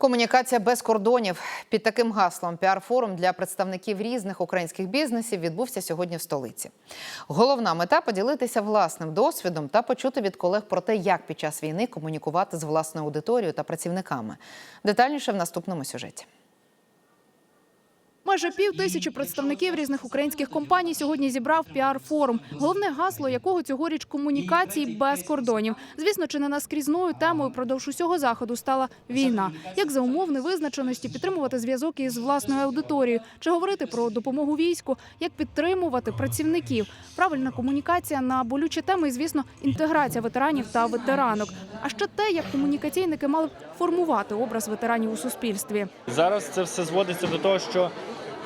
Комунікація без кордонів під таким гаслом піар-форум для представників різних українських бізнесів відбувся сьогодні в столиці. Головна мета поділитися власним досвідом та почути від колег про те, як під час війни комунікувати з власною аудиторією та працівниками. Детальніше в наступному сюжеті. Майже пів тисячі представників різних українських компаній сьогодні зібрав піар-форум, головне гасло якого цьогоріч комунікації без кордонів. Звісно, чи не наскрізною темою продовж усього заходу стала війна. Як за умов невизначеності підтримувати зв'язок із власною аудиторією, чи говорити про допомогу війську, як підтримувати працівників, правильна комунікація на болючі теми, і звісно, інтеграція ветеранів та ветеранок. А ще те, як комунікаційники мали б формувати образ ветеранів у суспільстві. Зараз це все зводиться до того, що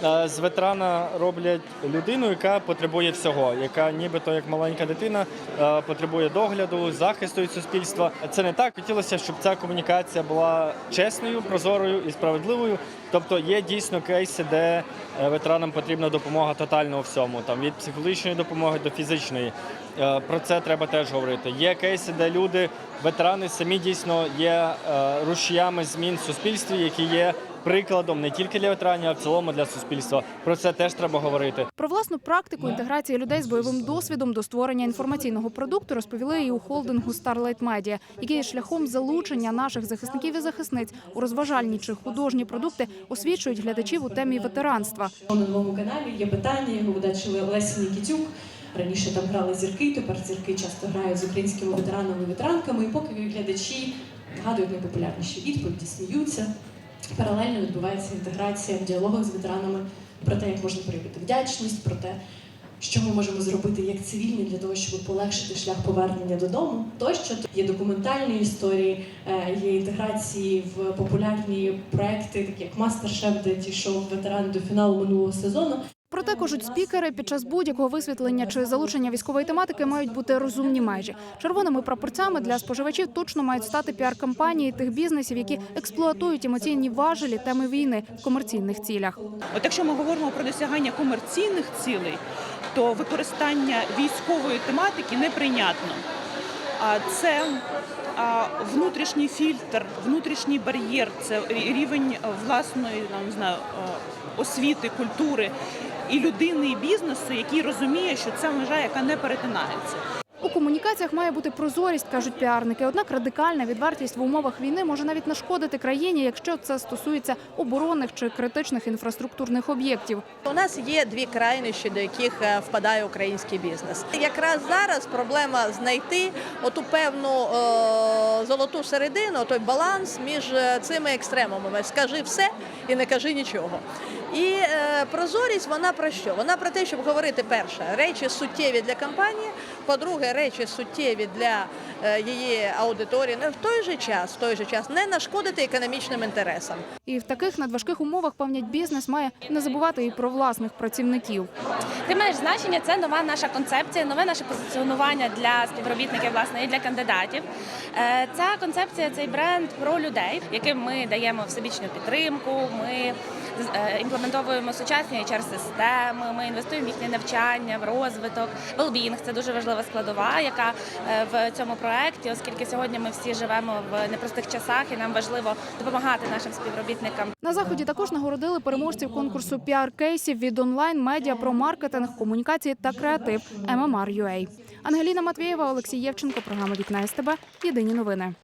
з ветерана роблять людину, яка потребує всього, яка нібито як маленька дитина е, потребує догляду, захисту від суспільства. Це не так. Хотілося, щоб ця комунікація була чесною, прозорою і справедливою. Тобто є дійсно кейси, де е, ветеранам потрібна допомога тотально у всьому, там від психологічної допомоги до фізичної. Е, Про це треба теж говорити. Є кейси, де люди, ветерани самі дійсно є е, рушіями змін в суспільстві, які є прикладом не тільки для ветеранів, а в цілому для суспільства. Про це теж треба говорити. Про власну практику інтеграції людей з бойовим досвідом до створення інформаційного продукту розповіли і у холдингу Starlight Media, який є шляхом залучення наших захисників і захисниць у розважальні чи художні продукти освічують глядачів у темі ветеранства. На новому каналі є питання, його ведучий Лесі Нікітюк. Раніше там грали зірки, тепер зірки часто грають з українськими ветеранами і ветеранками. І поки глядачі згадують найпопулярніші відповіді, сміються. Паралельно відбувається інтеграція в діалогах з ветеранами про те, як можна проявити вдячність, про те, що ми можемо зробити як цивільні для того, щоб полегшити шлях повернення додому. Тощо є документальні історії, е, є інтеграції в популярні проекти, такі як Мастер-Шеф, де дійшов ветеран до фіналу минулого сезону. Проте кажуть спікери, під час будь-якого висвітлення чи залучення військової тематики мають бути розумні межі. Червоними прапорцями для споживачів точно мають стати піар-кампанії тих бізнесів, які експлуатують емоційні важелі теми війни в комерційних цілях. От якщо ми говоримо про досягання комерційних цілей, то використання військової тематики неприйнятно. А це внутрішній фільтр, внутрішній бар'єр, це рівень власної не знаю, освіти, культури і людини, і бізнесу, який розуміє, що це межа, яка не перетинається. У комунікаціях має бути прозорість, кажуть піарники. Однак радикальна відвертість в умовах війни може навіть нашкодити країні, якщо це стосується оборонних чи критичних інфраструктурних об'єктів. У нас є дві крайнощі, до яких е, впадає український бізнес. Якраз зараз проблема знайти оту певну е, золоту середину, той баланс між е, цими екстремумами. Скажи все і не кажи нічого. І е, прозорість вона про що? Вона про те, щоб говорити перше речі суттєві для компанії, по-друге, речі суттєві для е, її аудиторії. Ну, В той же час, в той же час не нашкодити економічним інтересам. І в таких надважких умовах пам'ять бізнес має не забувати і про власних працівників. Ти маєш значення, це нова наша концепція, нове наше позиціонування для співробітників, власне, і для кандидатів. Е, Ця концепція, цей бренд про людей, яким ми даємо всебічну підтримку. Ми е, імплементовуємо сучасні HR-системи, ми інвестуємо в їхнє навчання, в розвиток. Велбінг це дуже важлива складова, яка е, в цьому проекті, оскільки сьогодні ми всі живемо в непростих часах, і нам важливо допомагати нашим співробітникам. На заході також нагородили переможців конкурсу піар-кейсів від онлайн медіа про маркетинг, комунікації та креатив MMR.UA. Ангеліна Матвієва, Олексій Євченко, програма Вікна СТБ. Єдині новини.